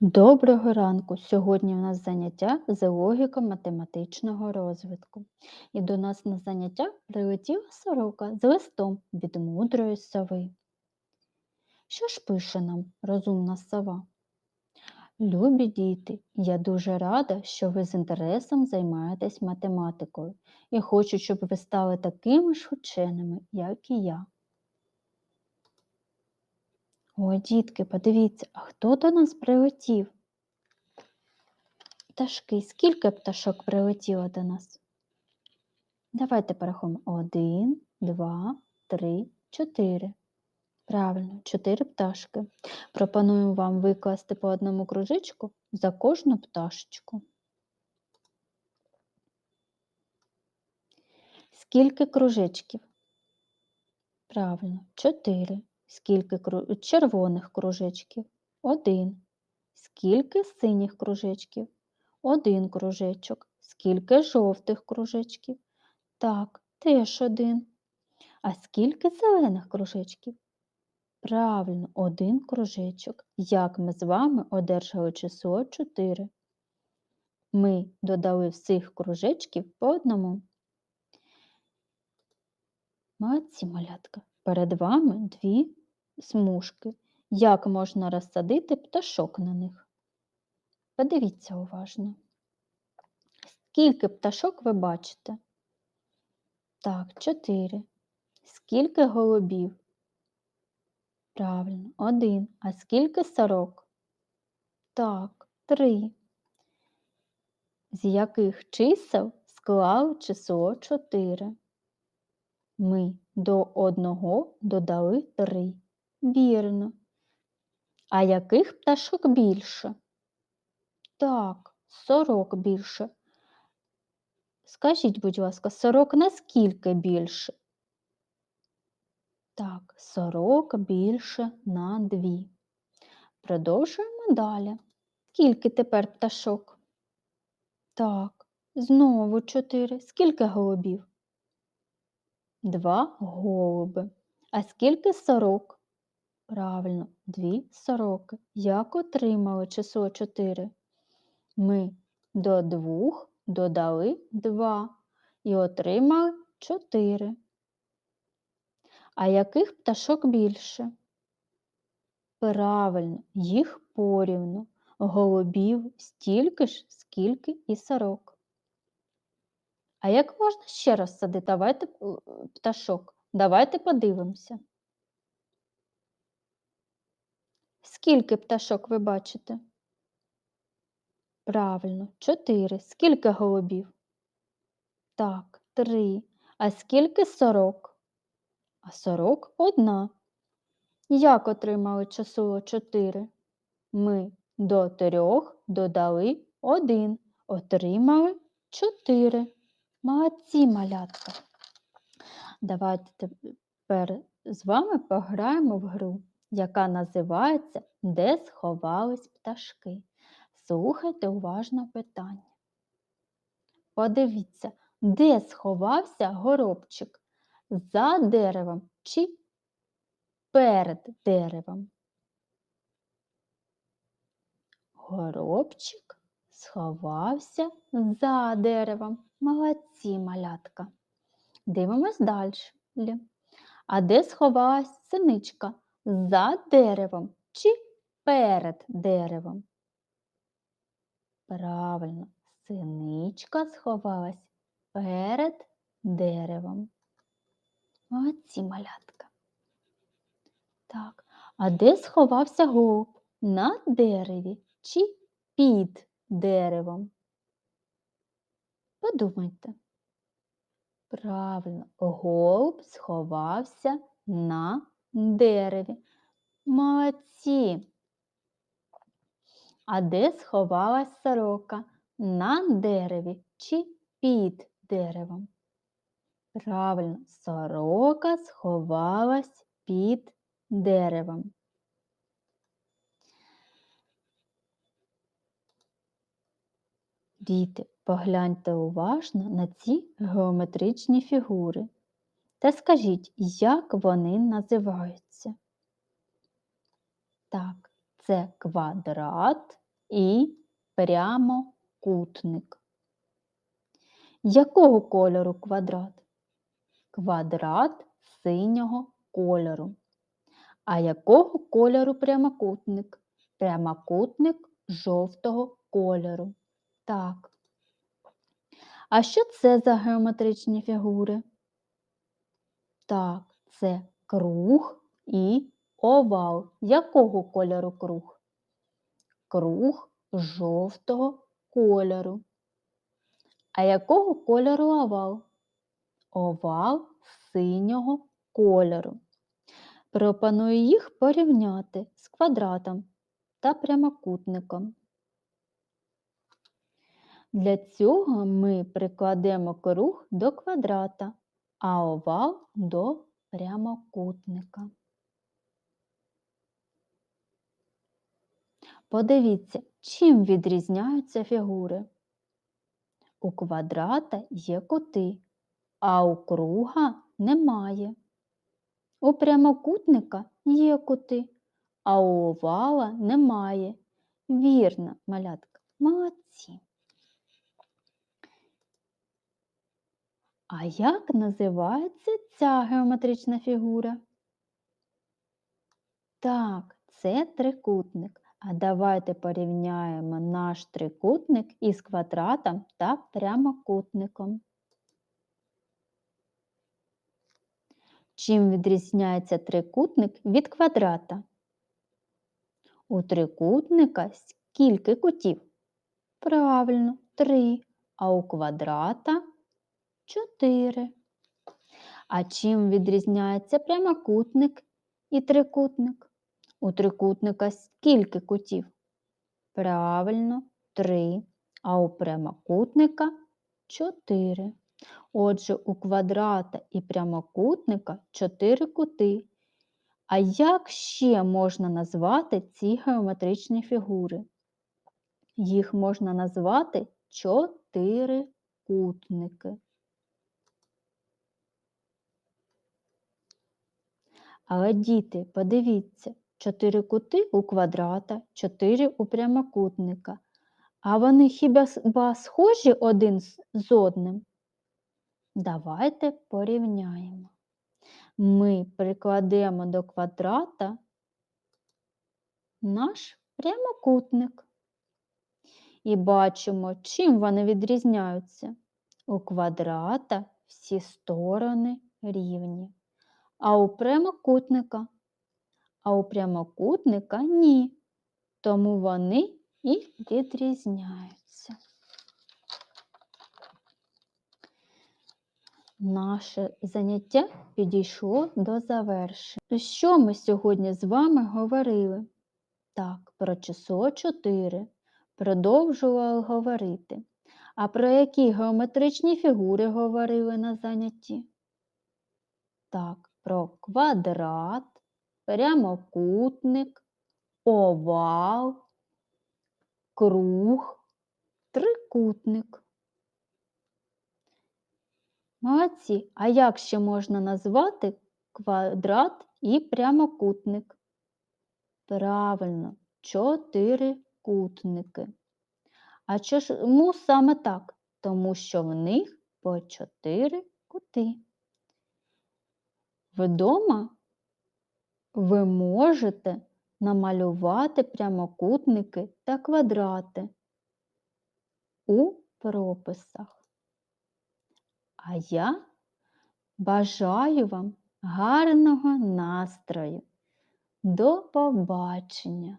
Доброго ранку! Сьогодні у нас заняття з логіко-математичного розвитку. І до нас на заняття прилетіла сорока з листом від мудрої сови. Що ж пише нам розумна сова? Любі діти, я дуже рада, що ви з інтересом займаєтесь математикою і хочу, щоб ви стали такими ж ученими, як і я. Ой, дітки, подивіться, а хто до нас прилетів? Пташки, скільки пташок прилетіло до нас? Давайте порахуємо. Один, два, три, чотири. Правильно, чотири пташки. Пропоную вам викласти по одному кружечку за кожну пташечку. Скільки кружечків? Правильно, чотири. Скільки червоних кружечків? Один. Скільки синіх кружечків? Один кружечок. Скільки жовтих кружечків? Так, теж один. А скільки зелених кружечків? Правильно, один кружечок. Як ми з вами одержали число 4? Ми додали всіх кружечків по одному. Молодці, малятка. Перед вами дві смужки. Як можна розсадити пташок на них? Подивіться уважно. Скільки пташок ви бачите? Так, чотири. Скільки голубів? Правильно, один. А скільки сорок? Так, три. З яких чисел склали число 4? Ми до одного додали 3. Вірно. А яких пташок більше? Так, сорок більше. Скажіть, будь ласка, сорок наскільки більше? Так, сорок більше на дві. Продовжуємо далі. Скільки тепер пташок? Так, знову чотири. Скільки голубів? Два голуби. А скільки сорок? Правильно, дві сороки. Як отримали число 4? Ми до двох додали 2 і отримали 4. А яких пташок більше? Правильно, їх порівну. Голубів стільки ж, скільки і сорок. А як можна ще раз садити? Давайте е, пташок. Давайте подивимося. Скільки пташок ви бачите? Правильно, чотири. Скільки голубів? Так, три. А скільки сорок? А сорок одна. Як отримали число 4? Ми до трьох додали один. Отримали 4. Молодці малятка. Давайте тепер з вами пограємо в гру, яка називається Де сховались пташки. Слухайте уважно питання. Подивіться, де сховався горобчик? За деревом чи перед деревом? Горобчик сховався за деревом. Молодці малятка. Дивимось далі. А де сховалась синичка? За деревом чи перед деревом? Правильно, синичка сховалась перед деревом. Молодці малятка. Так, а де сховався голуб? На дереві чи під деревом? Подумайте. Правильно, голуб сховався на дереві. Молодці. А де сховалась сорока? На дереві чи під деревом? Правильно, сорока сховалась під деревом. Діти, погляньте уважно на ці геометричні фігури та скажіть, як вони називаються. Так, це квадрат і прямокутник. Якого кольору квадрат? Квадрат синього кольору. А якого кольору прямокутник? Прямокутник жовтого кольору. Так. А що це за геометричні фігури? Так, це круг і овал. Якого кольору круг? Круг жовтого кольору. А якого кольору овал? Овал синього кольору. Пропоную їх порівняти з квадратом та прямокутником. Для цього ми прикладемо круг до квадрата, а овал до прямокутника. Подивіться, чим відрізняються фігури. У квадрата є кути, а у круга немає. У прямокутника є кути, а у овала немає. Вірно, малятка, молодці. А як називається ця геометрична фігура? Так, це трикутник. А давайте порівняємо наш трикутник із квадратом та прямокутником. Чим відрізняється трикутник від квадрата? У трикутника скільки кутів? Правильно, три, а у квадрата чотири. А чим відрізняється прямокутник і трикутник? У трикутника скільки кутів? Правильно, три, а у прямокутника чотири. Отже, у квадрата і прямокутника чотири кути. А як ще можна назвати ці геометричні фігури? Їх можна назвати чотирикутники. Але діти, подивіться, чотири кути у квадрата, чотири у прямокутника. А вони хіба схожі один з одним? Давайте порівняємо. Ми прикладемо до квадрата наш прямокутник. І бачимо, чим вони відрізняються. У квадрата всі сторони рівні, а у прямокутника, а у прямокутника ні, тому вони і відрізняються. Наше заняття підійшло до завершення. Що ми сьогодні з вами говорили? Так, про число 4 продовжували говорити. А про які геометричні фігури говорили на занятті? Так, про квадрат, прямокутник, овал, круг, трикутник. Молодці. А як ще можна назвати квадрат і прямокутник? Правильно, чотирикутники. А чому саме так? Тому що в них по чотири кути. Вдома ви можете намалювати прямокутники та квадрати у прописах. А я бажаю вам гарного настрою. До побачення!